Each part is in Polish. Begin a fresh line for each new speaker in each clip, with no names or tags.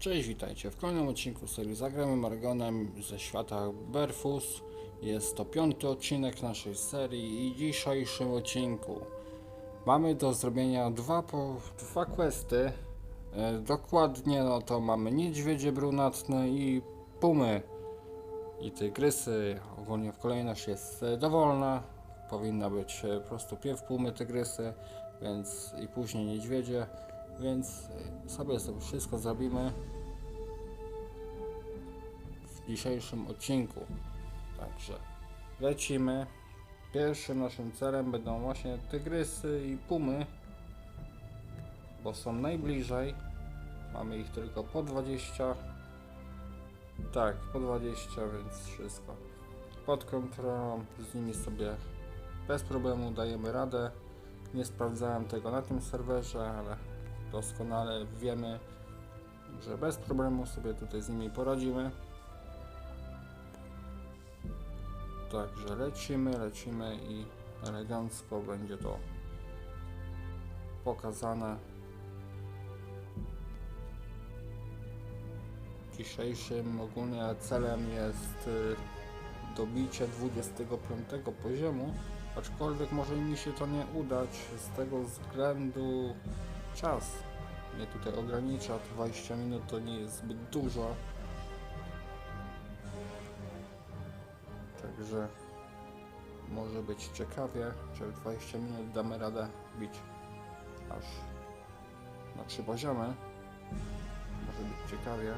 Cześć, witajcie w kolejnym odcinku serii Zagramy Margonem ze świata Berfus. Jest to piąty odcinek naszej serii i dzisiejszym odcinku mamy do zrobienia dwa, po, dwa questy. E, dokładnie no to mamy niedźwiedzie brunatne i pumy i tygrysy. Ogólnie w kolejność jest e, dowolna. Powinna być e, po prostu pierw pumy, tygrysy, więc i później niedźwiedzie. Więc e, sobie sobie wszystko zrobimy dzisiejszym odcinku. Także lecimy. Pierwszym naszym celem będą właśnie tygrysy i pumy, bo są najbliżej. Mamy ich tylko po 20. Tak, po 20, więc wszystko pod kontrolą. Z nimi sobie bez problemu dajemy radę. Nie sprawdzałem tego na tym serwerze, ale doskonale wiemy, że bez problemu sobie tutaj z nimi poradzimy. Także lecimy, lecimy i elegancko będzie to pokazane. Dzisiejszym ogólnie celem jest y, dobicie 25 poziomu, aczkolwiek może mi się to nie udać z tego względu czas mnie tutaj ogranicza, 20 minut to nie jest zbyt dużo. Także może być ciekawie, czy w 20 minut damy radę bić aż na trzy poziomy. Może być ciekawie.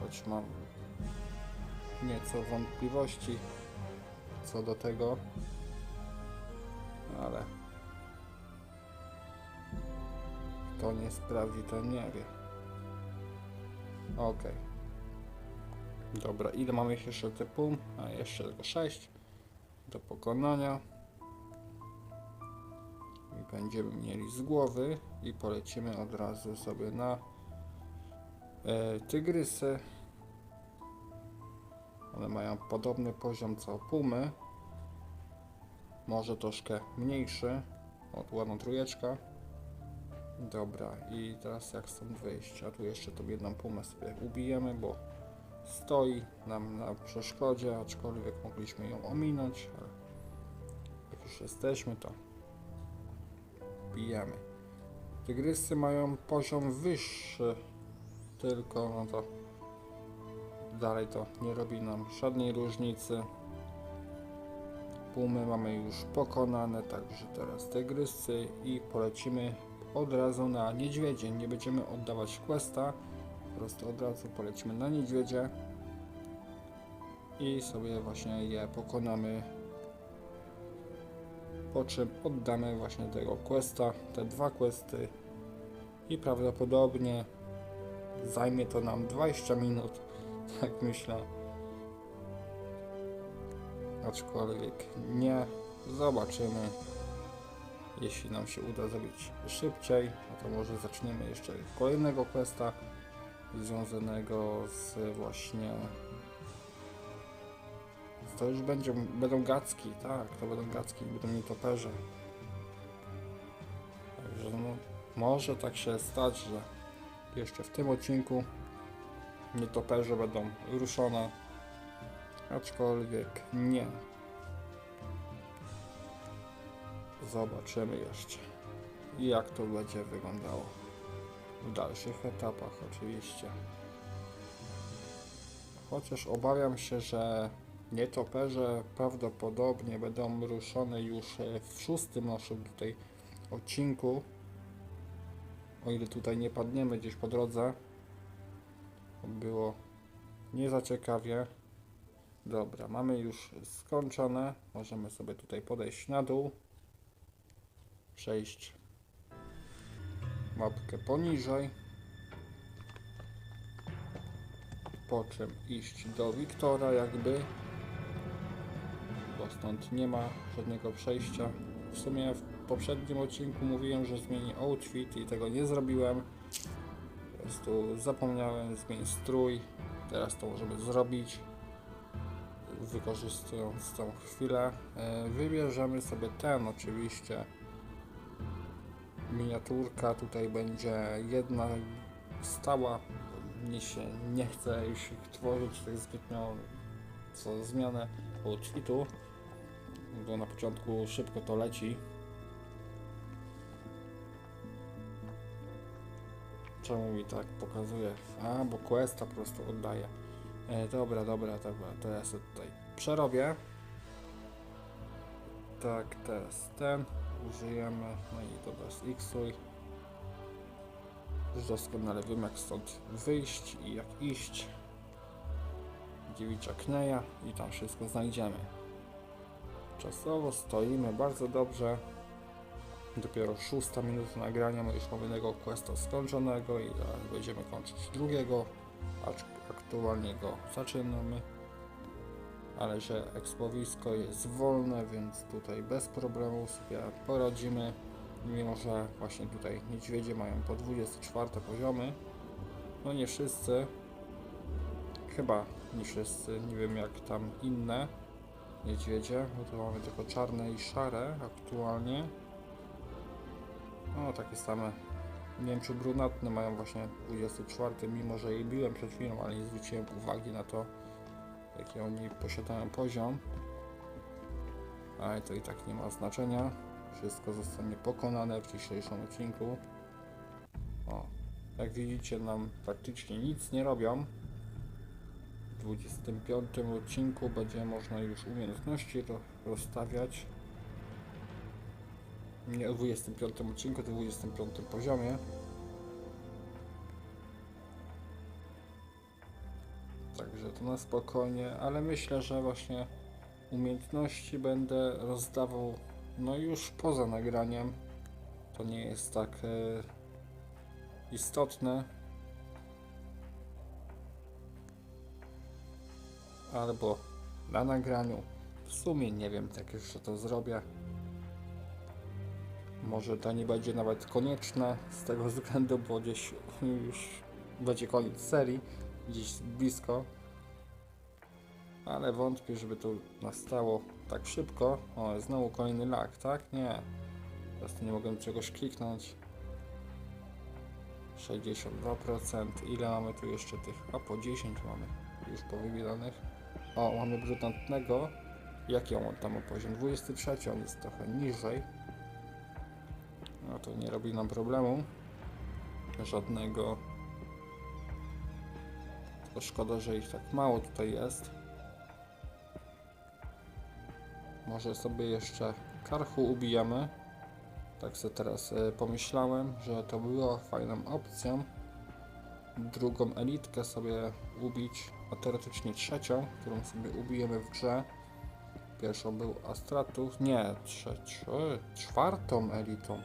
Choć mam nieco wątpliwości co do tego. Ale kto nie sprawdzi, to nie wie. Okej. Dobra, ile mamy jeszcze typu? A jeszcze tylko 6 do pokonania. I będziemy mieli z głowy i polecimy od razu sobie na e, tygrysy. One mają podobny poziom co pumy. Może troszkę mniejszy. O, ładna trójeczka. Dobra, i teraz jak stąd wyjść? A tu jeszcze tą jedną pumę sobie ubijemy, bo stoi nam na przeszkodzie, aczkolwiek mogliśmy ją ominąć, ale jak już jesteśmy, to bijemy. Tygrysy mają poziom wyższy, tylko no to dalej to nie robi nam żadnej różnicy. Pumy mamy już pokonane, także teraz tygrysy i polecimy od razu na niedźwiedzie. Nie będziemy oddawać questa, prostu od razu polecimy na niedźwiedzie i sobie właśnie je pokonamy. Po czym oddamy właśnie tego questa, te dwa questy i prawdopodobnie zajmie to nam 20 minut, tak myślę. Aczkolwiek nie, zobaczymy. Jeśli nam się uda zrobić szybciej, no to może zaczniemy jeszcze kolejnego questa związanego z właśnie to już będzie, będą gacki, tak, to będą gacki, będą nietoperze. Także no, może tak się stać, że jeszcze w tym odcinku nietoperze będą ruszone, aczkolwiek nie. Zobaczymy jeszcze, jak to będzie wyglądało w dalszych etapach oczywiście. Chociaż obawiam się, że nietoperze prawdopodobnie będą ruszone już e, w szóstym naszym tutaj odcinku. O ile tutaj nie padniemy gdzieś po drodze. Było nie za ciekawie. Dobra, mamy już skończone. Możemy sobie tutaj podejść na dół. Przejść mapkę poniżej. Po czym iść do Wiktora jakby bo stąd nie ma żadnego przejścia. W sumie w poprzednim odcinku mówiłem, że zmieni outfit i tego nie zrobiłem. Po prostu zapomniałem zmienić strój. Teraz to możemy zrobić. Wykorzystując tą chwilę. E, Wybierzemy sobie ten oczywiście. Miniaturka tutaj będzie jedna stała. Mnie się nie chce już ich tworzyć tak zbytnio co zmianę outfitu, bo na początku szybko to leci. Czemu mi tak pokazuje? A, bo questa po prostu oddaję. E, dobra, dobra, dobra, sobie tutaj przerobię. Tak, teraz ten użyjemy, no i dobra, xuj. Już doskonale wiem jak stąd wyjść i jak iść. Dziewicza kneja i tam wszystko znajdziemy. Czasowo stoimy bardzo dobrze. Dopiero szósta minuta nagrania, my już mamy jednego questa skończonego i zaraz będziemy kończyć drugiego, acz aktualnie go zaczynamy. Ale że ekspowisko jest wolne, więc tutaj bez problemu sobie poradzimy. Mimo, że właśnie tutaj niedźwiedzie mają po 24 poziomy. No nie wszyscy. Chyba nie wszyscy, nie wiem jak tam inne niedźwiedzie, bo tu mamy tylko czarne i szare aktualnie. No takie same. Nie wiem czy brunatne mają właśnie 24, mimo że je biłem przed chwilą, ale nie zwróciłem uwagi na to, jaki oni posiadają poziom. Ale to i tak nie ma znaczenia. Wszystko zostanie pokonane w dzisiejszym odcinku. O, jak widzicie nam praktycznie nic nie robią. W 25 odcinku będzie można już umiejętności ro- rozstawiać. Nie w 25 odcinku, to w 25 poziomie. Także to na spokojnie, ale myślę, że właśnie umiejętności będę rozdawał no już poza nagraniem. To nie jest tak e, istotne. Albo na nagraniu. W sumie nie wiem, tak jeszcze to zrobię. Może to nie będzie nawet konieczne z tego względu, bo gdzieś już będzie koniec serii, gdzieś blisko. Ale wątpię, żeby to nastało tak szybko. O, znowu kolejny lag, tak? Nie. Teraz nie mogłem czegoś kliknąć. 62%. Ile mamy tu jeszcze tych? A po 10 mamy już powybieranych. O, mamy brutantnego. Jaki on tam ma poziom? 23, on jest trochę niżej. No to nie robi nam problemu. Żadnego. Tylko szkoda, że ich tak mało tutaj jest. Może sobie jeszcze karchu ubijemy. Tak sobie teraz e, pomyślałem, że to była fajną opcją. Drugą elitkę sobie ubić, a teoretycznie trzecią, którą sobie ubijemy w grze. Pierwszą był Astratus, nie, trze, trze, czwartą elitą.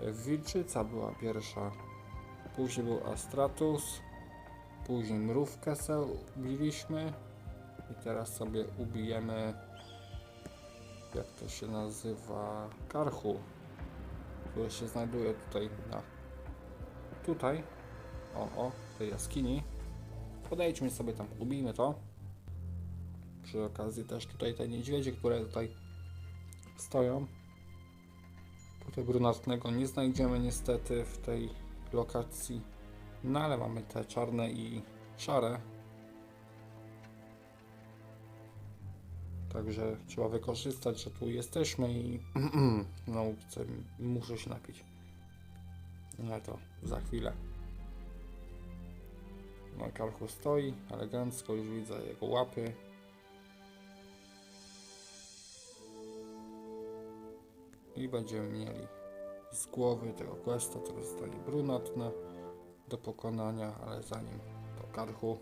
E, Wilczyca była pierwsza. Później był Astratus. Później mrówkę sobie. I teraz sobie ubijemy jak to się nazywa, karchu, który się znajduje tutaj na tutaj, o, o, tej jaskini. Podejdźmy sobie tam, ubijmy to. Przy okazji też tutaj te niedźwiedzie, które tutaj stoją. Tutaj brunatnego nie znajdziemy niestety w tej lokacji. No ale mamy te czarne i szare, Także trzeba wykorzystać, że tu jesteśmy i no chcę, muszę się napić. No to za chwilę. No karchu stoi, elegancko, już widzę jego łapy. I będziemy mieli z głowy tego questa, który zostanie brunatne do pokonania, ale zanim to karchu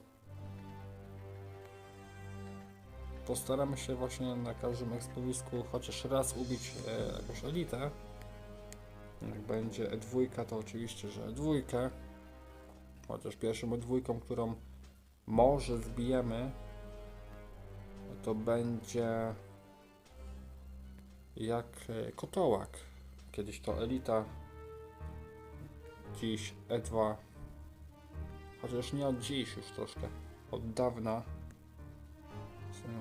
postaramy się właśnie na każdym ekspowisku chociaż raz ubić e, jakąś elitę. Jak będzie E2, to oczywiście, że E2. Chociaż pierwszą E2, którą może zbijemy, to będzie jak e, kotołak. Kiedyś to elita, dziś E2. Chociaż nie od dziś już troszkę, od dawna.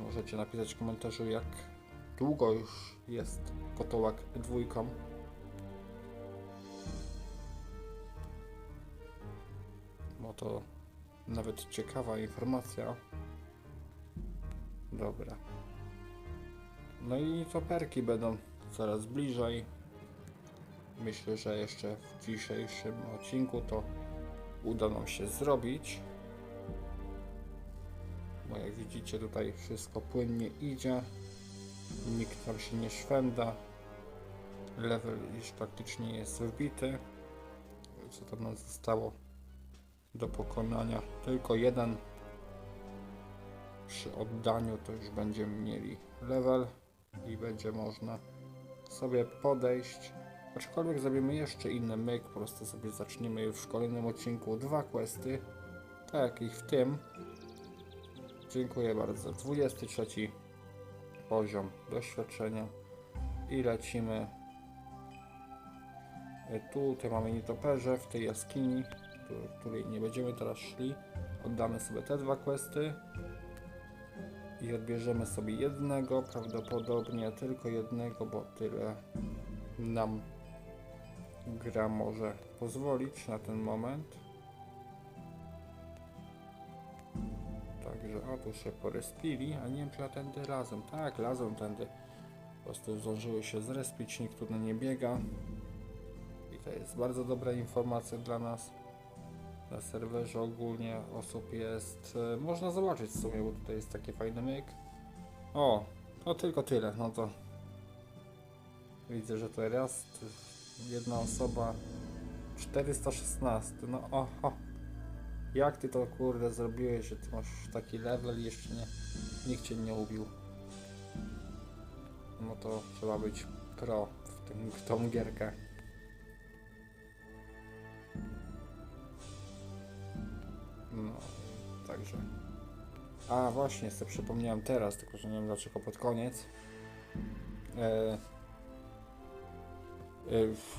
Możecie napisać w komentarzu, jak długo już jest kotołak dwójką. No to nawet ciekawa informacja. Dobra. No i toperki będą coraz bliżej. Myślę, że jeszcze w dzisiejszym odcinku to uda nam się zrobić. Bo jak widzicie tutaj wszystko płynnie idzie. Nikt tam się nie szwenda. Level już praktycznie jest wbity. Co tam nam zostało do pokonania? Tylko jeden. Przy oddaniu to już będziemy mieli level i będzie można sobie podejść. Aczkolwiek zrobimy jeszcze inny myk, po prostu sobie zaczniemy już w kolejnym odcinku dwa questy, tak jak w tym. Dziękuję bardzo. 23 poziom doświadczenia i lecimy. E, Tu tutaj mamy nietoperze w tej jaskini, do której nie będziemy teraz szli. Oddamy sobie te dwa questy i odbierzemy sobie jednego, prawdopodobnie tylko jednego, bo tyle nam gra może pozwolić na ten moment. Także, o tu się porespili, a nie wiem czy ja tędy razem. Tak, razem tędy. Po prostu zdążyły się zrespić, nikt tu nie biega. I to jest bardzo dobra informacja dla nas. Na serwerze ogólnie osób jest, e, można zobaczyć w sumie, bo tutaj jest taki fajny myk. O, to tylko tyle, no to widzę, że to raz, jedna osoba 416, no oho. Jak ty to kurde zrobiłeś, że ty masz taki level i jeszcze nie, nikt cię nie ubił. No to trzeba być pro w, tym, w tą gierkę. No, także. A właśnie, sobie przypomniałem teraz, tylko że nie wiem dlaczego pod koniec. E,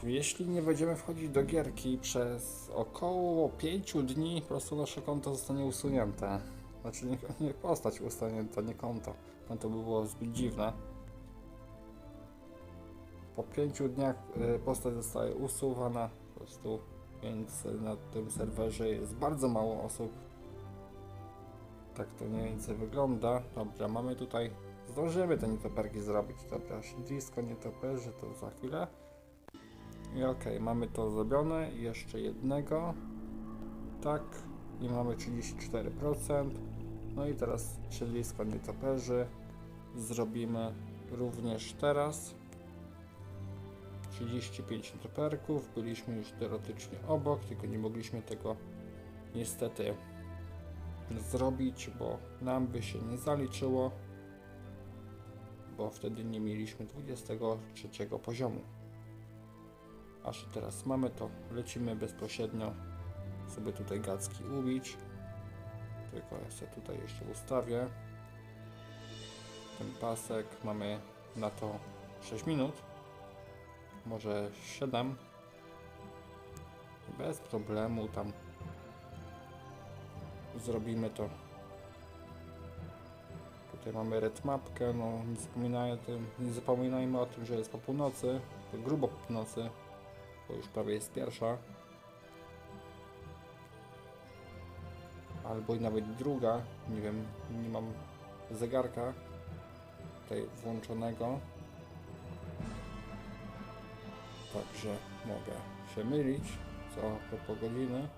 jeśli nie będziemy wchodzić do gierki przez około 5 dni, po prostu nasze konto zostanie usunięte. Znaczy nie, nie postać usunięta, nie konto. Konto by było zbyt dziwne. Po 5 dniach e, postać zostaje usuwana po prostu, więc na tym serwerze jest bardzo mało osób. Tak to mniej więcej wygląda. Dobra, mamy tutaj. Zdążymy te nietoperki zrobić. Dobra, siedlisko nietoperzy to za chwilę. I okej, mamy to zrobione. Jeszcze jednego. Tak. I mamy 34%. No i teraz siedlisko nietoperzy. Zrobimy również teraz. 35 nietoperków. Byliśmy już teoretycznie obok, tylko nie mogliśmy tego niestety zrobić, bo nam by się nie zaliczyło, bo wtedy nie mieliśmy 23 poziomu. Aż teraz mamy to, lecimy bezpośrednio sobie tutaj gacki ubić. Tylko ja sobie tutaj jeszcze ustawię ten pasek. Mamy na to 6 minut, może 7. Bez problemu tam zrobimy to. Tutaj mamy red mapkę, no nie zapominajmy, nie zapominajmy o tym, że jest po północy, grubo po północy, bo już prawie jest pierwsza. Albo i nawet druga, nie wiem, nie mam zegarka tutaj włączonego. Także mogę się mylić co po godziny.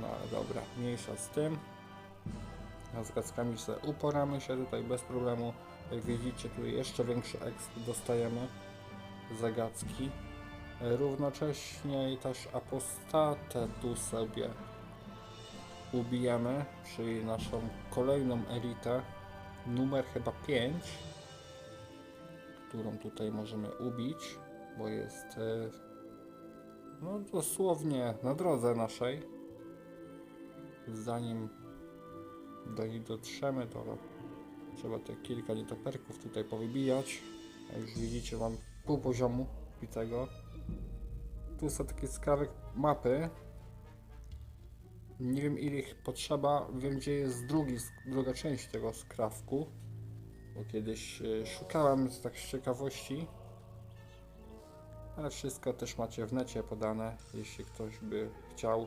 No ale dobra, mniejsza z tym. A z gackami sobie uporamy się tutaj bez problemu. Jak widzicie, tu jeszcze większy exp dostajemy za gacki. E, Równocześnie też apostatę tu sobie ubijemy, czyli naszą kolejną elitę, numer chyba 5, którą tutaj możemy ubić, bo jest e, no dosłownie na drodze naszej zanim do niej dotrzemy, to trzeba te kilka nietoperków tutaj powybijać. A już widzicie, mam pół poziomu bitego. Tu są taki skrawek mapy. Nie wiem ile ich potrzeba, wiem gdzie jest drugi, druga część tego skrawku. Bo kiedyś e, szukałem z tak z ciekawości. Ale wszystko też macie w necie podane, jeśli ktoś by chciał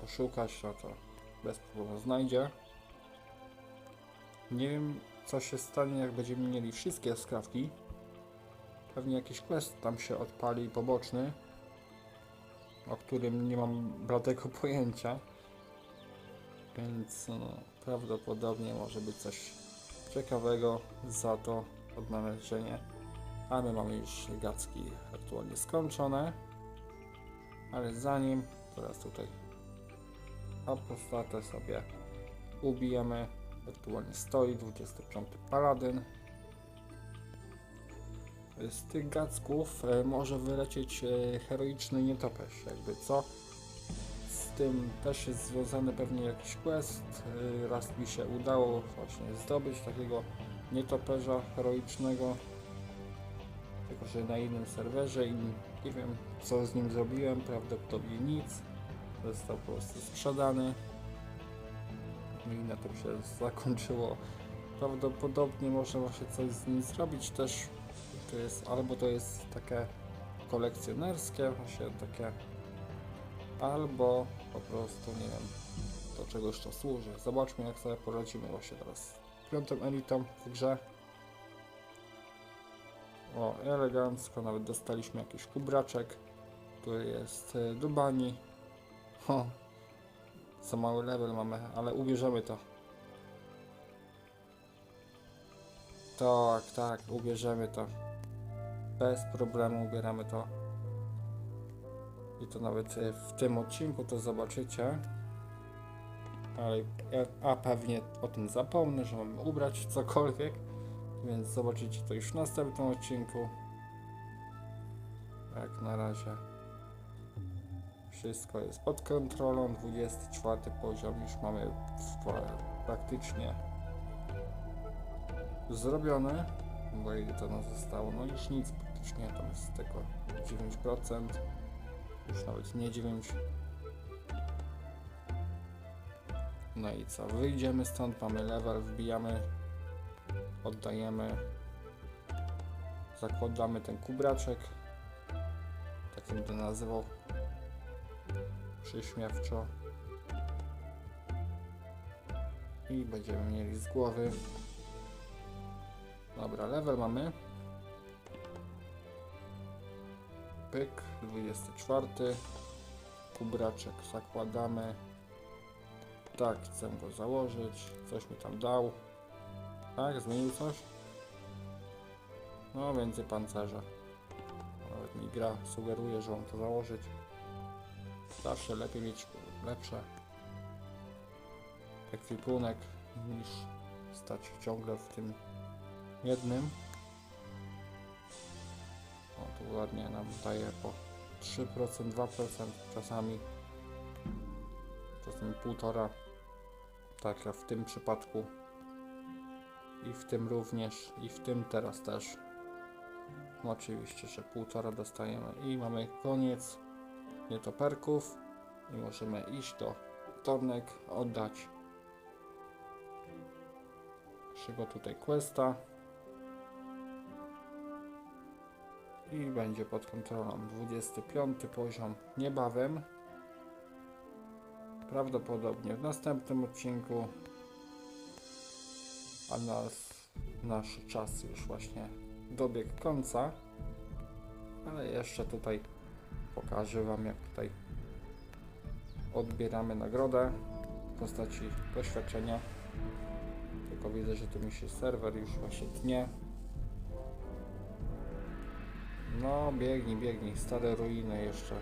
poszukać, no to bez problemu znajdzie. Nie wiem, co się stanie, jak będziemy mieli wszystkie skrawki. Pewnie jakiś quest tam się odpali poboczny, o którym nie mam bladego pojęcia. Więc no, prawdopodobnie może być coś ciekawego za to odnalezienie. A my mamy już gacki aktualnie skończone. Ale zanim teraz tutaj apostatę sobie ubijemy. Aktualnie stoi 25 paladyn. Z tych gacków e, może wylecieć e, heroiczny nietoperz, jakby co. Z tym też jest związany pewnie jakiś quest. E, Raz mi się udało właśnie zdobyć takiego nietoperza heroicznego. Tylko, że na innym serwerze i nie wiem co z nim zrobiłem, prawdopodobnie nic. Został po prostu sprzedany. Na tym się zakończyło. Prawdopodobnie można właśnie coś z nim zrobić też. To jest, albo to jest takie kolekcjonerskie, właśnie takie, albo po prostu nie wiem do czegoś to służy. Zobaczmy jak sobie poradzimy właśnie teraz piątą elitą w grze. O, elegancko, nawet dostaliśmy jakiś kubraczek, który jest e, do bani. Ho, za mały level mamy, ale ubierzemy to. Tak, tak, ubierzemy to. Bez problemu ubieramy to. I to nawet e, w tym odcinku to zobaczycie. Ale a pewnie o tym zapomnę, że mamy ubrać cokolwiek. Więc zobaczycie to już w następnym odcinku. Jak na razie. Wszystko jest pod kontrolą. 24 poziom już mamy praktycznie zrobione. Bo ile to nam zostało? No już nic praktycznie, tam jest tylko 9%. Już nawet nie 9. No i co? Wyjdziemy stąd, mamy level, wbijamy, oddajemy, zakładamy ten kubraczek. Tak będę nazywał przyśmiewczo. I będziemy mieli z głowy. Dobra, level mamy. Pyk, 24. Kubraczek zakładamy. Tak, chcę go założyć. Coś mi tam dał. Tak, zmienił coś? No, więcej pancerza. Nawet mi gra sugeruje, że mam to założyć. Zawsze lepiej mieć lepsze ekwipunek niż stać ciągle w tym jednym. O, tu ładnie nam daje po 3%, 2% czasami. Czasami 1,5%. Tak, a w tym przypadku i w tym również, i w tym teraz też. Oczywiście, że 1,5 dostajemy i mamy koniec nietoperków i możemy iść do wtornek, oddać naszego tutaj questa. I będzie pod kontrolą 25 poziom niebawem. Prawdopodobnie w następnym odcinku. A nas, nasz czas już właśnie dobiegł końca. Ale jeszcze tutaj pokażę wam jak tutaj odbieramy nagrodę w postaci doświadczenia. Tylko widzę, że tu mi się serwer już właśnie tnie. No biegnij, biegnij, stare ruiny jeszcze.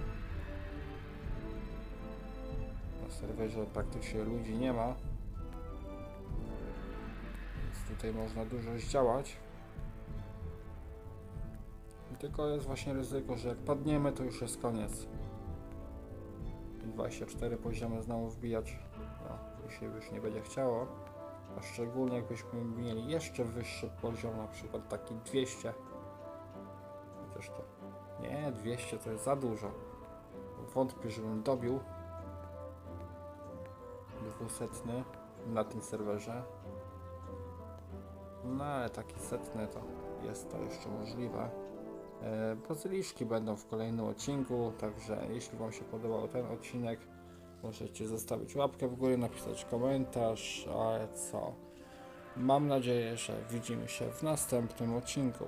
Na serwerze praktycznie ludzi nie ma. Więc tutaj można dużo zdziałać tylko jest właśnie ryzyko, że jak padniemy, to już jest koniec. 24 poziomy znowu wbijać, no, mi się już nie będzie chciało. A szczególnie jakbyśmy mieli jeszcze wyższy poziom, na przykład taki 200. Chociaż to... Nie, 200 to jest za dużo. Wątpię, żebym dobił 200 na tym serwerze. No ale taki setny to jest to jeszcze możliwe. E, Bazyliszki będą w kolejnym odcinku, także jeśli Wam się podobał ten odcinek, możecie zostawić łapkę w górę, napisać komentarz, a co? Mam nadzieję, że widzimy się w następnym odcinku.